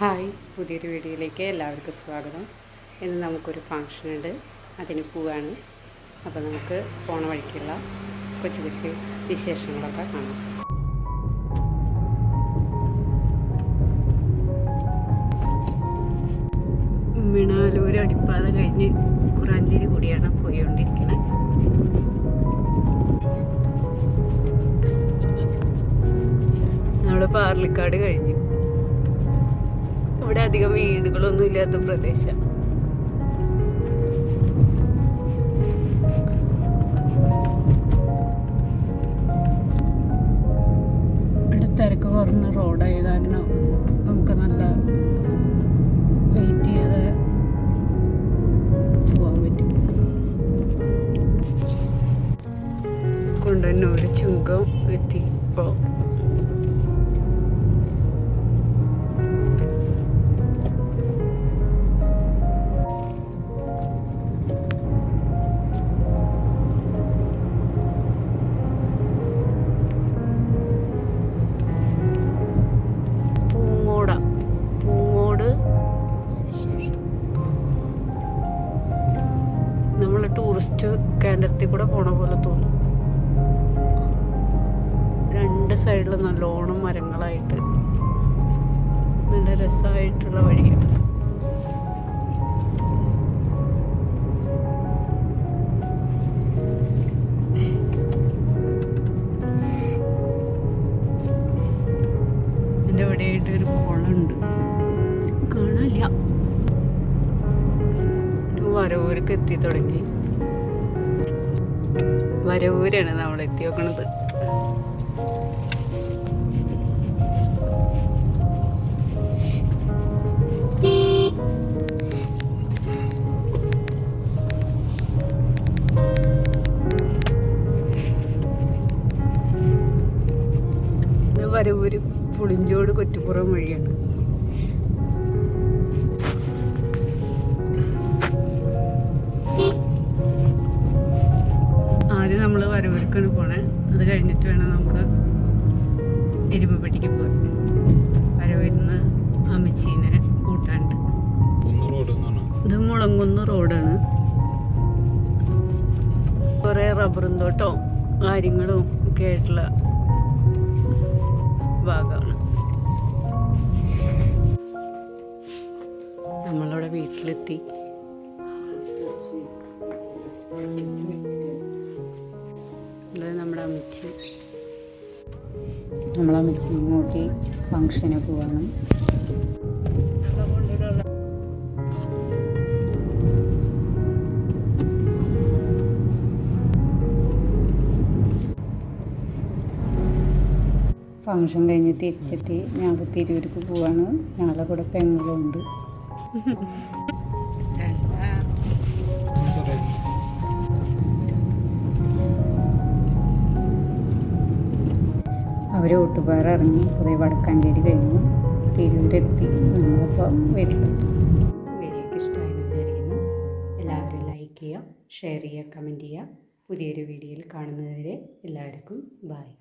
Hi പുതിയൊരു വീഡിയോയിലേക്ക് എല്ലാവർക്കും സ്വാഗതം. ഇന്ന് നമുക്കൊരു ഫങ്ഷനുണ്ട് അതിന് പോവാണ്. അപ്പോൾ നമുക്ക് പോണ വഴിക്കുള്ള കൊച്ചു കൊച്ചു വിശേഷങ്ങളൊക്കെ കാണാം. മിണാലൂർ അടിപ്പാത കഴിഞ്ഞ് കുറാഞ്ചേരി കൂടിയാണ് പോയിക്കൊണ്ടിരിക്കുന്നത് നമ്മൾ പാർലിക്കാട് കഴിഞ്ഞു. ഇവിടെ അധികം വീടുകളൊന്നും ഇല്ലാത്ത പ്രദേശം. ഇവിടെ തിരക്ക് കുറഞ്ഞ റോഡായ കാരണം നമുക്ക് നല്ല വെയിറ്റ് ചെയ്ത് പോകാൻ പറ്റും. കൊണ്ടുവന്നൂർ ചുങ്കം എത്തി. ഇപ്പോൾ ടൂറിസ്റ്റ് കേന്ദ്രത്തിൽ കൂടെ പോണ പോലെ തോന്നും. രണ്ട് സൈഡിൽ നല്ലോണം മരങ്ങളായിട്ട്. നല്ല രസമായിട്ടുള്ള വഴിയാണ് എന്റെ ഇവിടെയായിട്ട് കാണാനില്ല. എത്തി തുടങ്ങി. വരവൂരാണ് നമ്മൾ എത്തി നോക്കണത് വരവൂര് പുളിഞ്ചോട് കൊറ്റുപുറം വഴിയാണ്. വരവൂർക്കാണ് പോണേ. അത് കഴിഞ്ഞിട്ട് വേണം നമുക്ക് എരുമപ്പെട്ടിക്ക് പോകാൻ. വരവൂരിന്ന് അമ്മച്ചീനെ കൂട്ടാണ്ട് ഇത് മുളങ്കുന്ന് റോഡാണ്. കുറേ റബ്ബറും തോട്ടവും കാര്യങ്ങളും ഒക്കെ ആയിട്ടുള്ള ഭാഗമാണ്. നമ്മളവിടെ വീട്ടിലെത്തി. ഇത് നമ്മുടെ അമ്മച്ചി. നമ്മളെ അമ്മച്ചി ഇങ്ങോട്ട് ഫങ്ഷന് പോവാണ്. ഫങ്ഷൻ കഴിഞ്ഞ് തിരിച്ചെത്തി. ഞങ്ങൾ തിരൂർക്ക് പോവാണ്. ഞങ്ങളുടെ കൂടെ പെങ്ങളുണ്ട്. അവർ ഒട്ടുപാറ ഇറങ്ങി പുതിയ വടക്കാഞ്ചേരി കഴിഞ്ഞു. തിരൂരെത്തി നമ്മളിപ്പം വീട്ടിലെത്തി. വീഡിയോക്ക് ഇഷ്ടമായെന്ന് വിചാരിക്കുന്നു. എല്ലാവരും ലൈക്ക് ചെയ്യുക ഷെയർ ചെയ്യുക കമന്റ് ചെയ്യുക. പുതിയൊരു വീഡിയോയിൽ കാണുന്നതുവരെ എല്ലാവർക്കും ബായ്